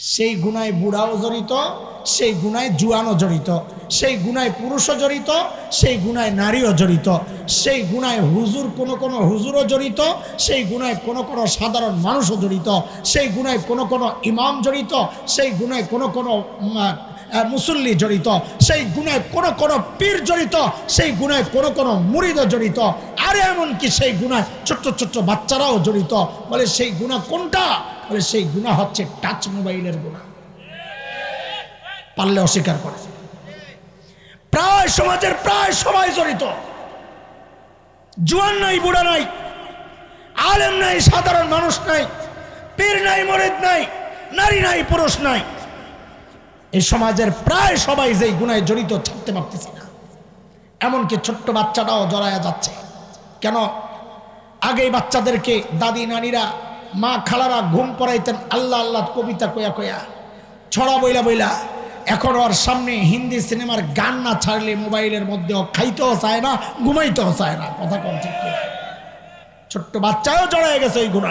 সেই গুনায় বুড়াও জড়িত সেই গুনায় জুয়ানও জড়িত সেই গুনায় পুরুষও জড়িত সেই গুনায় নারীও জড়িত সেই গুনায় হুজুর কোনো কোনো হুজুরও জড়িত সেই গুনায় কোনো কোনো সাধারণ মানুষও জড়িত সেই গুনায় কোনো কোনো ইমাম জড়িত সেই গুনায় কোনো কোনো মুসল্লি জড়িত সেই গুনায় কোনো কোনো পীর জড়িত সেই গুনায় কোনো কোনো মুরিদও জড়িত আর এমনকি সেই গুনায় ছোট্ট ছোট্ট বাচ্চারাও জড়িত। বলে, সেই গুণা কোনটা? বলে, সেই গুণা হচ্ছে টাচ মোবাইলের গুণা। পারলে অস্বীকার করে। প্রায় সমাজের প্রায় সবাই জড়িত। জুয়ান নাই, বুড়া নাই, আলেম নাই, সাধারণ মানুষ নাই, পীর নাই, মরিদ নাই, নারী নাই, পুরুষ নাই। এই সমাজের প্রায় সবাই যেই গুণায় জড়িত, থাকতে পারতেছে না। এমনকি ছোট্ট বাচ্চাটাও জড়ায়া যাচ্ছে। কেন? আগে বাচ্চাদেরকে দাদি নানিরা মা খালারা ঘুম পড়াইতেন, আল্লাহ আল্লাহ কবিতা কয়া কয়া। ছড়া বইলা বইলা, এখন ওর সামনে হিন্দি সিনেমার গান না ছাড়লে মোবাইলের মধ্যেও খাইতেও চায় না, ঘুমাইতেও চায় না। কথা কম ঠিক ছোট্ট বাচ্চাও জড়ায় গেছে ওই গুণা